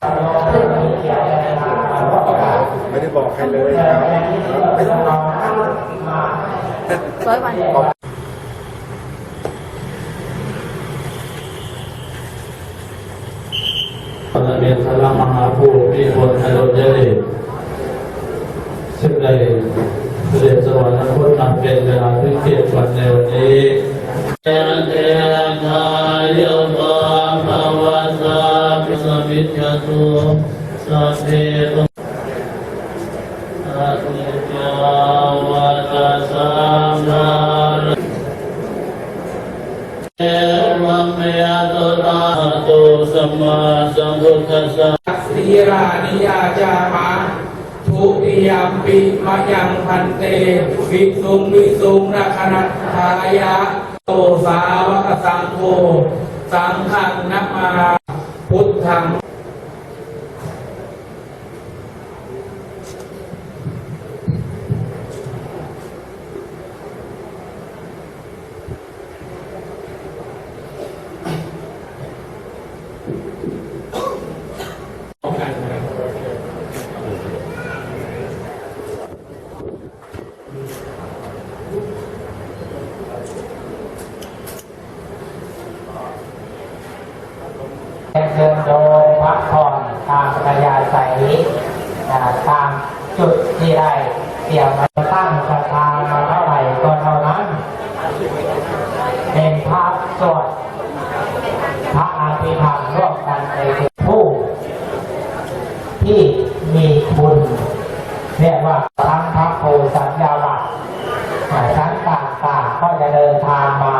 ไม่ได้บอกใครเลยครับไม่ต้องรอร้อยวันพระเมตตามหาภูมิคนไทยเด้ซึ่งได้เสด็จสวรรคตนำเป็นเวลาที่เกียรติวันในวันนี้เตเตทายโมภาวะสาพิสมิจตุสัพเพตุอาทิจาวาตาสัมมาเอวัมเมยตุตาตุสัมมาสัมพุทธัสสะสีรานิยาจามะทุติยามปิมะยังพันเตวิสุงวิสุงรักนัตถายะโตสาวกสังโฆสังฆังนัมมา พุทธัง เดินโดยพักผ่อนตามปัญญาใส่ตามจุดที่ได้เตรียมมาตั้งศรัทามาเท่าไหร่ก็เท่านั้นเป็นภาพสวดพระอาภิธรรมร่วมกันในผู้ ที่มีคุณเรียกว่าทั้งพระโพสัญญาลักษณ์อ่าชั้นต่างๆก็จะเดินทางมา